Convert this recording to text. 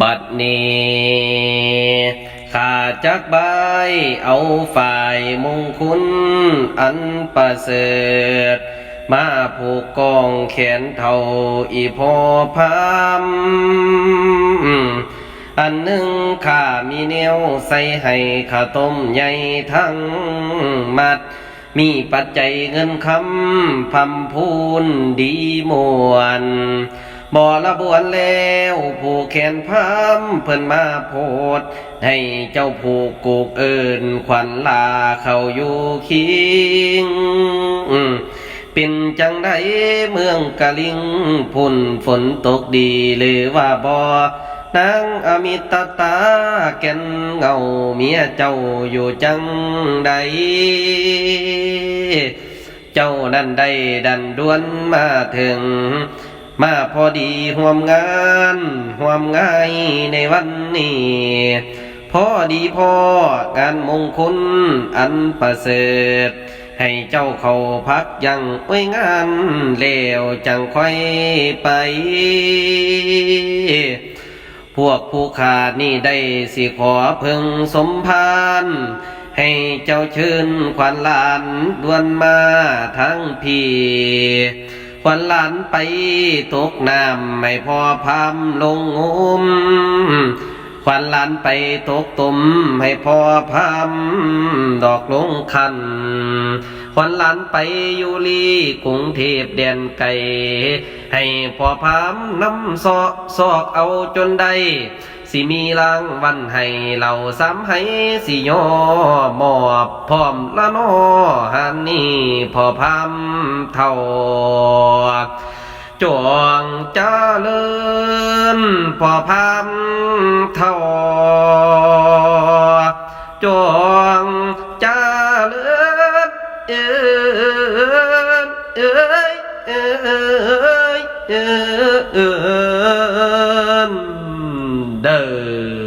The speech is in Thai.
บัดนี้ข้าจักใบเอาฝ่ายมงคุณอันประเสริฐมาผูกกองแขนเท่าอีพอพามอันหนึ่งข้ามีแนวใส่ให้ข้าต้มใหญ่ทั้งมัด มีปัจจัยเงินคำพำพูนดีมวน บ่ละบวนแล้วผู้แขนพามเพิ่นมาโพด ให้เจ้าผูกกูกเอินขวัญลาเข้าอยู่คิงเป็นจังไดเมืองกะลิงพุ่นฝนตกดีหรือว่าบ่นางอมิตตาแก่นเงาเมียเจ้าอยู่จังใด เจ้านั่นได้ดันดวนมาถึง มาพอดีห่วมงานห่วมง่ายในวันนี้พอดีพองานมงคลอันประเสริฐให้เจ้าเขาพักยังไว้งานแล้วจังค่อยไป พวกผู้ขาดนี่ได้สิขอเพึงสมพานให้เจ้าเชิญขวัญลานดวนมาทั้งพี่ ขวัญหลานไปตกน้ำไม่พอพามลงงมขวัญหลานไปตกตุ่มให้พ่อพามดอกลงคันขวัญหลานไปอยู่ลีกรุงเทพแดนไกลให้พ่อพามน้ำซอกซอกเอาจนได้ สิมีรางวันให้เราซ้ำให้สิยอมอบพร้อมละนอหันนี่พ่อพามเท่าจวงเจริญพอพามเท่าจวงเจริญเอ้ยเอ้ยเอ้ยเอ้ย đời